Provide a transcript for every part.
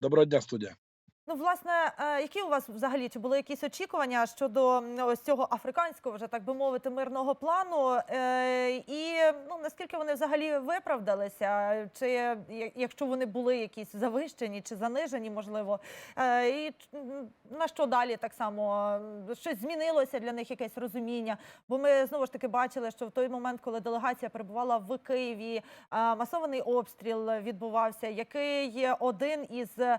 Доброго дня, студія. Ну, власне, е, які у вас взагалі чи були якісь очікування щодо ось цього африканського, вже так би мовити, мирного плану? Е, І ну наскільки вони взагалі виправдалися? Чи якщо вони були якісь завищені чи занижені, можливо? Е, І на що далі так само щось змінилося для них, якесь розуміння? Бо ми знову ж таки бачили, що в той момент, коли делегація перебувала в Києві, е, масований обстріл відбувався, який один із е,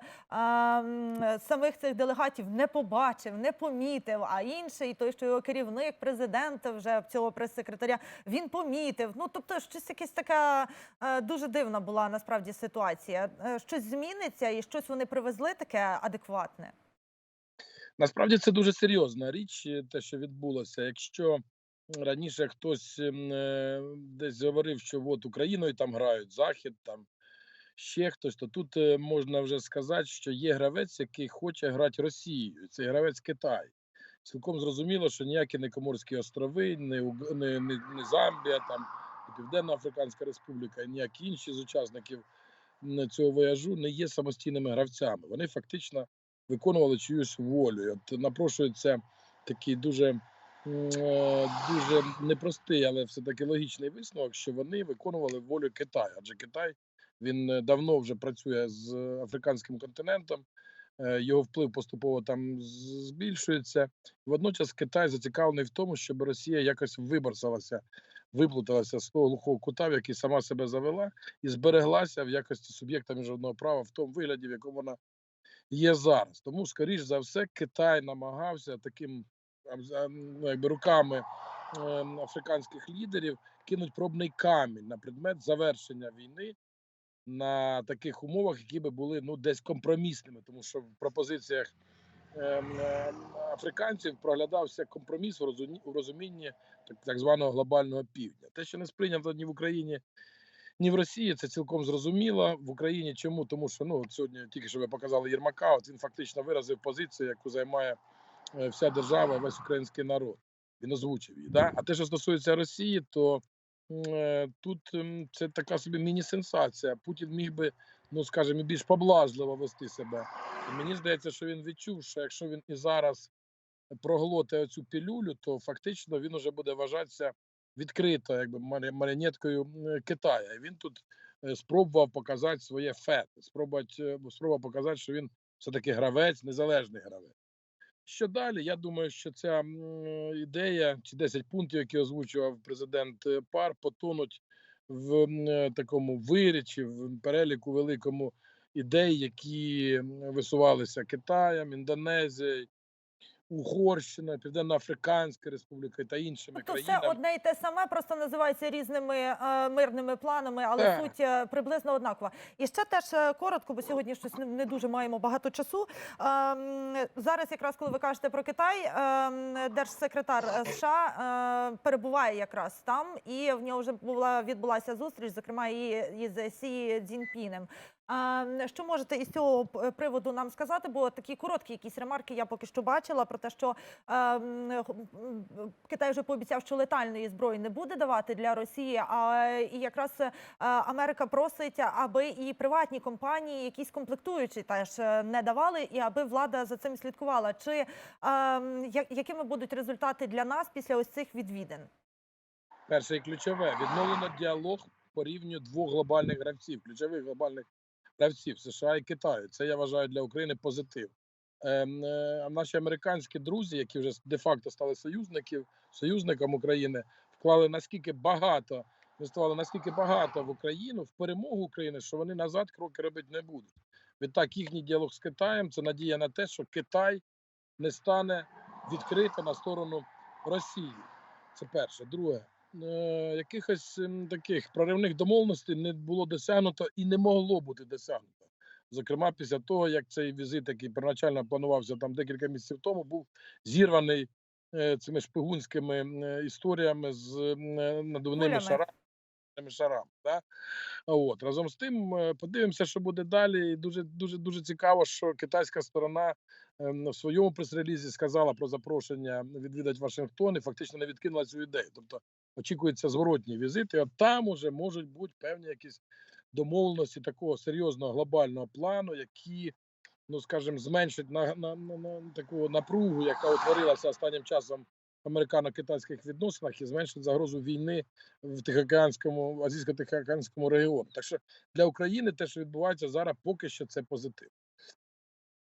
самих цих делегатів не побачив, не помітив. А інший, той, що його керівник, президент вже цього прес-секретаря, він помітив. Ну тобто, щось якась така е, дуже дивна була насправді ситуація. Е, Щось зміниться і щось вони привезли таке адекватне. Насправді це дуже серйозна річ, е, те, що відбулося. Якщо раніше хтось ем, десь говорив, що от Україною там грають Захід, там ще хтось, то тут можна вже сказати, що є гравець, який хоче грати Росією. Це гравець Китай. Цілком зрозуміло, що ніякі не Коморські острови, не, не, не, не Замбія, там і Південно-Африканська Республіка, і ніякі інші з учасників цього вояжу не є самостійними гравцями. Вони фактично виконували чиюсь волю. І От напрошується такий дуже, е, дуже непростий, але все-таки логічний висновок, що вони виконували волю Китаю. Адже Китай він е, давно вже працює з африканським континентом, е, його вплив поступово там збільшується. Водночас Китай зацікавлений в тому, щоб Росія якось виборсалася, виплуталася з того глухого кута, в який сама себе завела, і збереглася в якості суб'єкта міжнародного права в тому вигляді, в якому вона є зараз. Тому, скоріш за все, Китай намагався таким ну, якби руками ем, африканських лідерів кинуть пробний камінь на предмет завершення війни на таких умовах, які би були ну десь компромісними, тому що в пропозиціях африканців проглядався компроміс у розумінні так, званого глобального півдня. Те, що не сприйнято ні в Україні, ні в Росії, це цілком зрозуміло. В Україні чому? Тому що ну от сьогодні тільки що ви показали Єрмака, от він фактично виразив позицію, яку займає е, вся держава, весь український народ. Він озвучив її. Да? А те, що стосується Росії, то е, тут це така собі міні-сенсація. Путін міг би, ну скажімо, більш поблажливо вести себе. І мені здається, що він відчув, що якщо він і зараз проглоти оцю пілюлю, то фактично він уже буде вважатися відкрито, якби марі- маріонеткою м, Китая. І він тут е, спробував показати своє фет, спробувати, е, спробував показати, що він все-таки гравець, незалежний гравець. Що далі? Я думаю, що ця ідея чи 10 пунктів, які озвучував президент е, ПАР, потонуть в е, такому вирі чи в переліку великому ідей, які висувалися Китаєм, Індонезією, Угорщина, Південно-Африканська Республіка та іншими Тобто країнами. одне й те саме, просто називається різними е, мирними планами, але Так. суть е, приблизно однакова. І ще теж е, коротко, бо сьогодні щось не, не дуже маємо багато часу. Ем, зараз, якраз коли ви кажете про Китай, ем, держсекретар е, США е, перебуває якраз там, і в нього вже була відбулася зустріч, зокрема і із Сі Цзіньпінем. А, що можете із цього приводу нам сказати? Бо такі короткі якісь ремарки я поки що бачила про те, що м, Китай вже пообіцяв, що летальної зброї не буде давати для Росії. А і якраз е, Америка просить, аби і приватні компанії якісь комплектуючі теж е, не давали, і аби влада за цим слідкувала. Чи я- якими будуть результати для нас після ось цих відвідин? Перше і ключове відновлено діалог по рівню двох глобальних гравців, ключових глобальних гравців США і Китаю. Це я вважаю для України позитив. Ем, е, наші американські друзі, які вже де-факто стали союзників, союзником України, вклали наскільки багато, інвестували наскільки багато в Україну, в перемогу України, що вони назад кроки робити не будуть. Відтак, їхній діалог з Китаєм це надія на те, що Китай не стане відкрито на сторону Росії. Це перше. Друге, е, якихось ем, таких проривних домовленостей не було досягнуто і не могло бути досягнуто. Зокрема, після того, як цей візит, який первоначально планувався там декілька місяців тому, був зірваний е, цими шпигунськими е, історіями з е, надувними шарами. Шарами, да? От разом з тим, подивимося, що буде далі. І дуже дуже дуже цікаво, що китайська сторона ем, в своєму прес-релізі сказала про запрошення відвідати Вашингтон і фактично не відкинула цю ідею. Тобто очікується зворотній візит, і от там уже можуть бути певні якісь домовленості такого серйозного глобального плану, які ну скажімо, зменшить на, на, на, на таку напругу, яка утворилася останнім часом в американо-китайських відносинах, і зменшить загрозу війни в Тихоокеанському азійсько-тихоокеанському регіоні. Так що для України те, що відбувається зараз, поки що це позитив.